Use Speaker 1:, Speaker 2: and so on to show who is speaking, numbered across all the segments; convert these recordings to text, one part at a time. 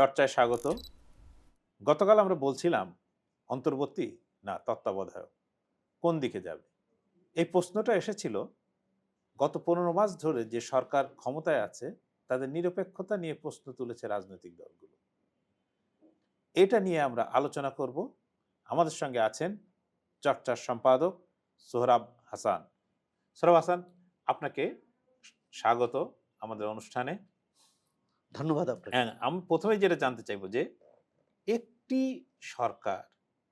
Speaker 1: চর্চায় স্বাগত। গতকাল আমরা বলছিলাম, অন্তর্বর্তী না তত্ত্বাবধায়ক, কোন দিকে যাবে? এই প্রশ্নটা এসেছিল, গত পনেরো মাস ধরে যে সরকার ক্ষমতায় আছে, তাদের নিরপেক্ষতা নিয়ে প্রশ্ন তুলেছে রাজনৈতিক দলগুলো। এটা নিয়ে আমরা আলোচনা করব। আমাদের সঙ্গে আছেন চর্চার সম্পাদক সোহরাব হাসান। সোহরাব হাসান, আপনাকে স্বাগত আমাদের অনুষ্ঠানে।
Speaker 2: ধন্যবাদ আপনাকে।
Speaker 1: হ্যাঁ আমি প্রথমেই যেটা জানতে চাইব যে একটি সরকার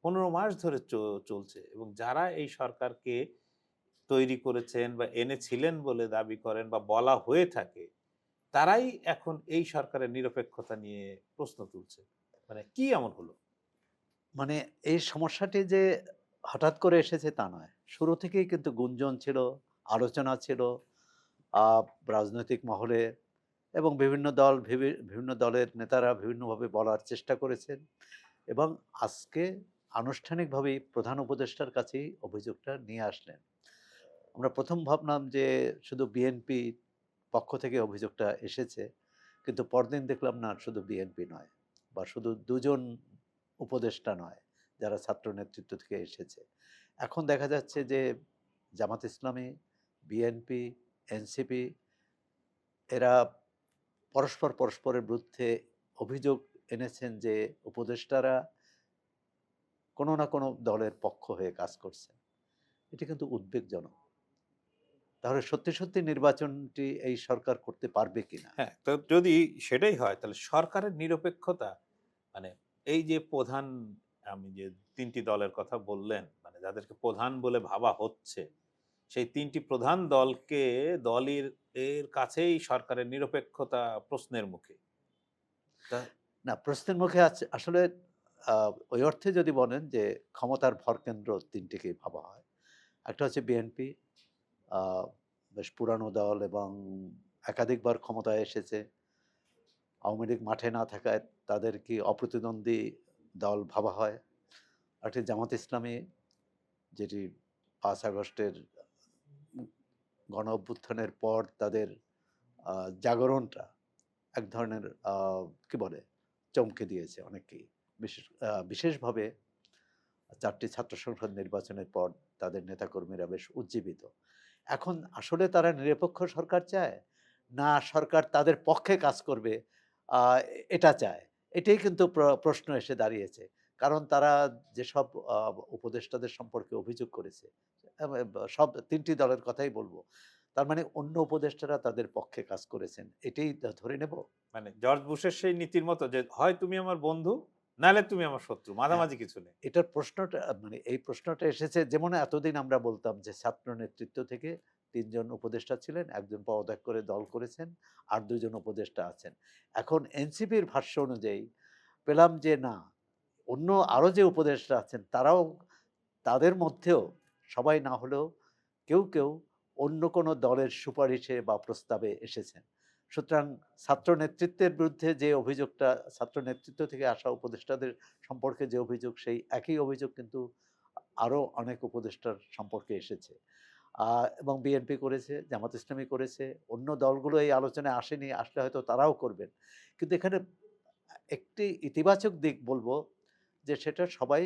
Speaker 1: পনেরো মাস ধরে চলছে এবং যারা এই সরকারকে তৈরি করেছেন বা এনেছিলেন বলে দাবি করেন বা বলা হয়ে থাকে তারাই এখন এই সরকারের নিরপেক্ষতা নিয়ে প্রশ্ন তুলছে। মানে কি এমন হলো?
Speaker 2: মানে এই সমস্যাটি যে হঠাৎ করে এসেছে তা নয়। শুরু থেকেই কিন্তু গুঞ্জন ছিল আলোচনা ছিল আহ, রাজনৈতিক মহলে এবং বিভিন্ন দল বিভি- বিভিন্ন দলের নেতারা বিভিন্নভাবে বলার চেষ্টা করেছেন এবং আজকে আনুষ্ঠানিকভাবেই প্রধান উপদেষ্টার কাছেই অভিযোগটা নিয়ে আসলেন। আমরা প্রথম ভাবলাম যে শুধু বিএনপি পক্ষ থেকে অভিযোগটা এসেছে, কিন্তু পরদিন দেখলাম না, শুধু বিএনপি নয় বা শুধু দুজন উপদেষ্টা নয়, যারা ছাত্র নেতৃত্ব থেকে এসেছে। এখন দেখা যাচ্ছে যে জামাত ইসলামী, বিএনপি, এনসিপি, এরা পরস্পর পরস্পরের বিরুদ্ধে অভিযোগ এনেছেন যে উপদেষ্টারা কোনো না কোনো দলের পক্ষ হয়ে কাজ করছে এটি কিন্তু উদ্বেগজনক। তাহলে সত্যি সত্যি নির্বাচনটি এই সরকার করতে পারবে কিনা?
Speaker 1: হ্যাঁ তো যদি সেটাই হয়, তাহলে সরকারের নিরপেক্ষতা মানে এই যে প্রধান, আমি যে তিনটি দলের কথা বললেন মানে যাদেরকে প্রধান বলে ভাবা হচ্ছে, সেই তিনটি প্রধান দলকে দলের এর কাছেই সরকারের নিরপেক্ষতা প্রশ্নের মুখে।
Speaker 2: না, প্রশ্নের মুখে আছে, আসলে ওই অর্থে যদি বলেন যে ক্ষমতার ভরকেন্দ্র তিনটিকেই ভাবা হয়। একটা হচ্ছে বিএনপি বেশ পুরানো দল এবং একাধিকবার ক্ষমতায় এসেছে। আওয়ামী লীগ মাঠে না থাকায় তাদের কি অপ্রতিদ্বন্দ্বী দল ভাবা হয়? একটি জামাত ইসলামী, যেটি পাঁচ আগস্টের গণ অভ্যুত্থানের পর তাদের জাগরণটা এক ধরনের কি বলে, চমকে দিয়েছে অনেককেই। বিশেষ বিশেষভাবে চারটি ছাত্র সংসদ নির্বাচনের পর তাদের নেতাকর্মীরা বেশ উজ্জীবিত। এখন আসলে তারা নিরপেক্ষ সরকার চায়? না সরকার তাদের পক্ষে কাজ করবে? এটা চায়? এটাই কিন্তু প্র- প্রশ্ন এসে দাঁড়িয়েছে। কারণ তারা যেসব উপদেষ্টাদের সম্পর্কে অভিযোগ করেছে সব তিনটি দলের কথাই বলব। তার মানে অন্য উপদেষ্টারা তাদের পক্ষে কাজ করেছেন এটাই ধরে নেব?
Speaker 1: মানে জর্জ বুশের সেই নীতির মতো যে হয় তুমি আমার বন্ধু নাহলে তুমি আমার শত্রু মাঝামাঝি কিছু নেই।
Speaker 2: এটার প্রশ্নটা মানে এই প্রশ্নটা এসেছে যেমন এতদিন আমরা বলতাম যে ছাত্র নেতৃত্ব থেকে তিনজন উপদেষ্টা ছিলেন একজন পদত্যাগ করে দল করেছেন আর দুজন উপদেষ্টা আছেন। এখন এনসিপির ভাষ্য অনুযায়ী পেলাম যে না অন্য আরও যে উপদেষ্টা আছেন, তারাও তাদের মধ্যেও সবাই না হলেও কেউ কেউ অন্য কোনো দলের সুপারিশে বা প্রস্তাবে এসেছেন। সুতরাং ছাত্র নেতৃত্বের বিরুদ্ধে যে অভিযোগটা, ছাত্র নেতৃত্ব থেকে আসা উপদেষ্টাদের সম্পর্কে যে অভিযোগ, সেই একই অভিযোগ কিন্তু আরও অনেক উপদেষ্টার সম্পর্কে এসেছে। এবং বিএনপি করেছে, জামাত ইসলামী করেছে, অন্য দলগুলো এই আলোচনায় আসেনি, আসলে হয়তো তারাও করবেন। কিন্তু এখানে একটি ইতিবাচক দিক বলব যে সেটা সবাই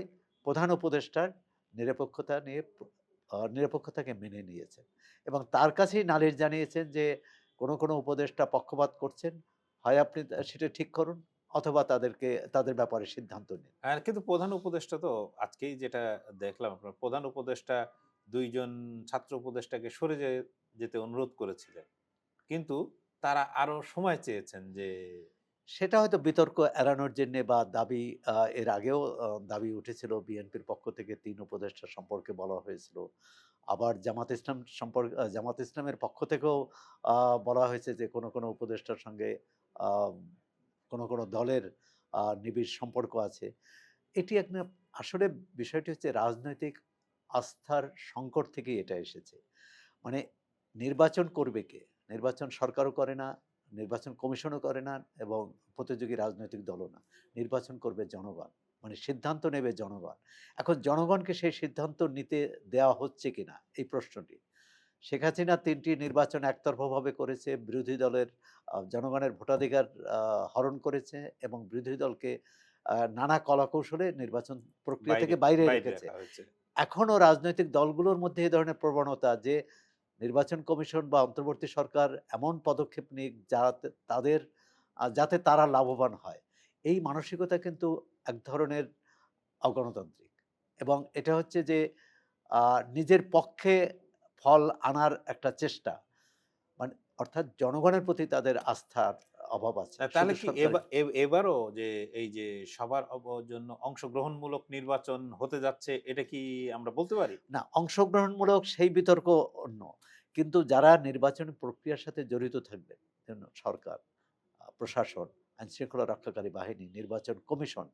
Speaker 2: প্রধান উপদেষ্টার নিরপেক্ষতা নিয়ে নিরপেক্ষতাকে মেনে নিয়েছেন এবং তার কাছেই নালিশ জানিয়েছেন যে কোনো কোনো উপদেষ্টা পক্ষপাত করছেন, হয় আপনি সেটা ঠিক করুন অথবা তাদেরকে, তাদের ব্যাপারে সিদ্ধান্ত নিন।
Speaker 1: কিন্তু প্রধান উপদেষ্টা তো আজকেই যেটা দেখলাম, আপনার প্রধান উপদেষ্টা দুইজন ছাত্র উপদেষ্টাকে সরে যেতে অনুরোধ করেছিলেন। কিন্তু তারা আরও সময় চেয়েছেন যে
Speaker 2: সেটা হয়তো বিতর্ক এড়ানোর জন্য বা দাবি এর আগেও দাবি উঠেছিল বিএনপির পক্ষ থেকে তিন উপদেষ্টা সম্পর্কে বলা হয়েছিল। আবার জামাত ইসলাম সম্পর্কে জামাত ইসলামের পক্ষ থেকেও বলা হয়েছে যে কোনো কোনো উপদেষ্টার সঙ্গে কোনো কোনো দলের নিবিড় সম্পর্ক আছে। এটি একটা আসলে বিষয়টি হচ্ছে রাজনৈতিক আস্থার সংকট থেকেই এটা এসেছে। মানে নির্বাচন করবে কে? নির্বাচন সরকারও করে না নির্বাচন কমিশনও করে না এবং প্রতিযোগী রাজনৈতিক দলও না। নির্বাচন করবে জনগণ মানে সিদ্ধান্ত নেবে জনগণ। এখন জনগণকে সেই সিদ্ধান্ত নিতে দেওয়া হচ্ছে কিনা এই প্রশ্নটি। শেখ হাসিনা তিনটি নির্বাচন একতরফাভাবে করেছে বিরোধী দলের জনগণের ভোটাধিকার হরণ করেছে এবং বিরোধী দলকে নানা কলাকৌশলে নির্বাচন প্রক্রিয়া থেকে বাইরে রেখেছে।
Speaker 1: রাখা হয়েছে।
Speaker 2: এখনও রাজনৈতিক দলগুলোর মধ্যে এই ধরনের প্রবণতা যে নির্বাচন কমিশন বা অন্তর্বর্তী সরকার এমন পদক্ষেপ নিক যাতে তাদের যাতে তারা লাভবান হয়। এই মানসিকতা কিন্তু এক ধরনের অগণতান্ত্রিক। এবং এটা হচ্ছে যে নিজের পক্ষে ফল আনার একটা চেষ্টা। মানে অর্থাৎ জনগণের প্রতি তাদের আস্থার অভাব আছে।
Speaker 1: তাহলে কি এবারও যে এই যে সবার জন্য অংশগ্রহণমূলক নির্বাচন হতে যাচ্ছে এটা কি আমরা বলতে পারি?
Speaker 2: না অংশগ্রহণমূলক সেই বিতর্ক অন্য। কিন্তু যারা নির্বাচন প্রক্রিয়ার সাথে জড়িত থাকবে যেমন সরকার প্রশাসন আইন শৃঙ্খলা রক্ষাকারী বাহিনী নির্বাচন কমিশন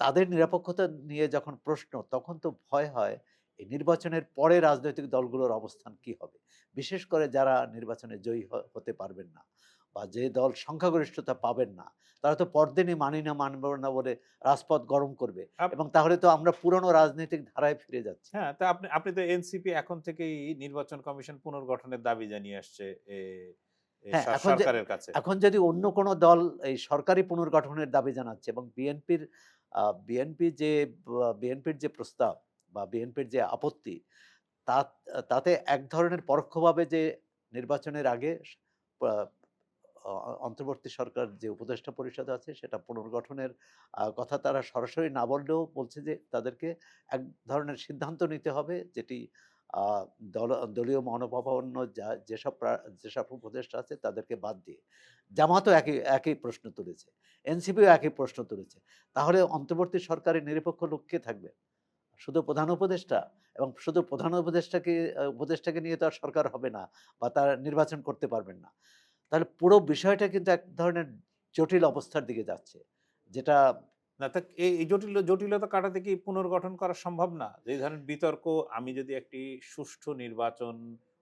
Speaker 2: তাদের নিরাপত্তা নিয়ে যখন প্রশ্ন তখন তো ভয় হয় এই নির্বাচনের পরে রাজনৈতিক দলগুলোর অবস্থান কি হবে? বিশেষ করে যারা নির্বাচনে জয়ী হতে পারবেন না। বা যে দল সংখ্যাগরিষ্ঠতা পাবেন না তারা তো পরদিনই মানি না মানব না বলে রাজপথ গরম করবে এবং তাহলে তো আমরা পুরনো রাজনৈতিক ধারায় ফিরে যাচ্ছি।
Speaker 1: হ্যাঁ তা আপনি আপনি তো এনসিপি এখন থেকেই নির্বাচন কমিশন পুনর্গঠনের দাবি জানিয়ে আসছে
Speaker 2: হ্যাঁ, এখন
Speaker 1: সরকারের কাছে।
Speaker 2: এখন যদি অন্য কোনো দল এই সরকারি পুনর্গঠনের দাবি জানাচ্ছে এবং বিএনপির বিএনপি যে বিএনপির যে প্রস্তাব বা বিএনপির যে আপত্তি তা তাতে এক ধরনের পরোক্ষভাবে যে নির্বাচনের আগে অন্তর্বর্তী সরকার যে উপদেষ্টা পরিষদ আছে সেটা পুনর্গঠনের কথা তারা সরাসরি না বললেও বলছে যে তাদেরকে এক ধরনের সিদ্ধান্ত নিতে হবে যেটি দল, দলীয় মনোভাবাপন্ন যা, যেসব যেসব উপদেষ্টা আছে তাদেরকে বাদ দিয়ে। জামাতও একই একই প্রশ্ন তুলেছে, এনসিপিও একই প্রশ্ন তুলেছে। তাহলে অন্তর্বর্তী সরকারের নিরপেক্ষ লোক কে থাকবে? শুধু প্রধান উপদেষ্টা? এবং শুধু প্রধান উপদেষ্টাকে উপদেষ্টাকে নিয়ে তো আর সরকার হবে না বা তার নির্বাচন করতে পারবেন না। তাহলে পুরো বিষয়টা কিন্তু এক ধরনের জটিল অবস্থার দিকে যাচ্ছে। যেটা
Speaker 1: না তা এই জটিল জটিলতা কাটাতে কি পুনর্গঠন করা সম্ভব না? যে ধরনের বিতর্ক আমি যদি একটি সুষ্ঠু নির্বাচন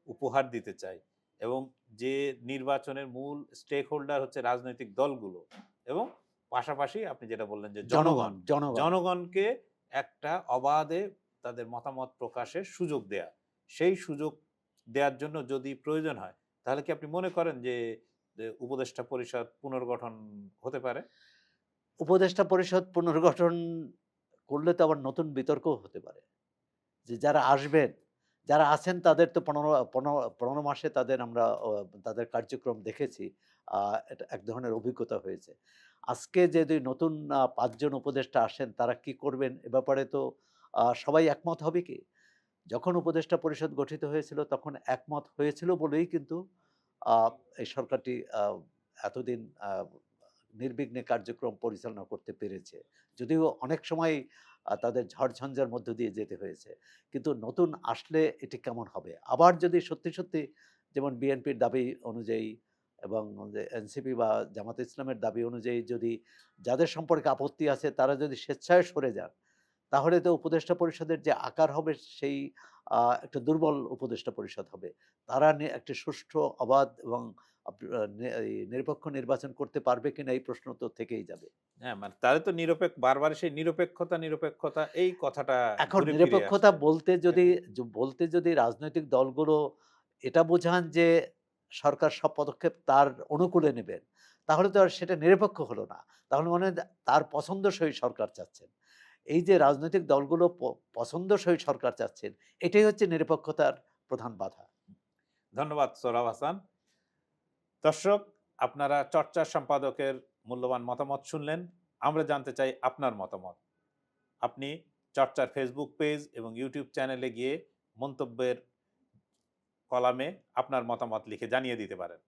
Speaker 1: উপহার দিতে চাই এবং যে নির্বাচনের মূল স্টেক হোল্ডার হচ্ছে রাজনৈতিক দলগুলো এবং পাশাপাশি আপনি যেটা বললেন যে
Speaker 2: জনগণ
Speaker 1: জনগণকে একটা অবাধে তাদের মতামত প্রকাশের সুযোগ দেয়া। সেই সুযোগ দেওয়ার জন্য যদি প্রয়োজন হয় তাহলে কি আপনি মনে করেন যে উপদেষ্টা পরিষদ পুনর্গঠন হতে পারে?
Speaker 2: উপদেষ্টা পরিষদ পুনর্গঠন করলে তো আবার নতুন বিতর্ক হতে পারে। যে যারা আসবেন, যারা আছেন তাদের তো পনেরো পনেরো মাসে তাদের আমরা তাদের কার্যক্রম দেখেছি। এটা এক ধরনের অভিজ্ঞতা হয়েছে। আজকে যে দুই নতুন পাঁচজন উপদেষ্টা আসেন তারা কি করবেন এ ব্যাপারে তো সবাই একমত হবে কি? যখন উপদেষ্টা পরিষদ গঠিত হয়েছিল তখন একমত হয়েছিল বলেই কিন্তু এই সরকারটি এতদিন নির্বিঘ্নে কার্যক্রম পরিচালনা করতে পেরেছে। যদিও অনেক সময় তাদের ঝড়ঝঞ্ঝার মধ্য দিয়ে যেতে হয়েছে। কিন্তু নতুন আসলে এটি কেমন হবে? আবার যদি সত্যি সত্যি যেমন বিএনপির দাবি অনুযায়ী এবং এনসিপি বা জামাত ইসলামের দাবি অনুযায়ী যদি যাদের সম্পর্কে আপত্তি আছে তারা যদি স্বেচ্ছায় সরে যান তাহলে তো উপদেষ্টা পরিষদের যে আকার হবে সেই একটা দুর্বল উপদেষ্টা পরিষদ হবে। তারা একটি সুষ্ঠু অবাধ এবং নিরপেক্ষ নির্বাচন করতে পারবে কিনা এই প্রশ্ন তো থেকেই যাবে।
Speaker 1: হ্যাঁ মানে তাহলে তো নিরপেক্ষ বারবার সেই নিরপেক্ষতা নিরপেক্ষতা এই কথাটা
Speaker 2: এখন নিরপেক্ষতা বলতে যদি বলতে যদি রাজনৈতিক দলগুলো এটা বোঝান যে সরকার সব পদক্ষেপ তার অনুকূলে নেবেন তাহলে তো আর সেটা নিরপেক্ষ হলো না। তাহলে মনে হয় তার পছন্দসই সরকার চাচ্ছেন। এই যে রাজনৈতিক দলগুলো পছন্দসই সরকার চাচ্ছেন, এটাই হচ্ছে নিরপেক্ষতার প্রধান বাধা।
Speaker 1: ধন্যবাদ সোরাব হাসান। দর্শক, আপনারা চর্চার সম্পাদকের মূল্যবান মতামত শুনলেন। আমরা জানতে চাই আপনার মতামত। আপনি চর্চার ফেসবুক পেজ এবং ইউটিউব চ্যানেলে গিয়ে মন্তব্যের কলামে আপনার মতামত লিখে জানিয়ে দিতে পারেন।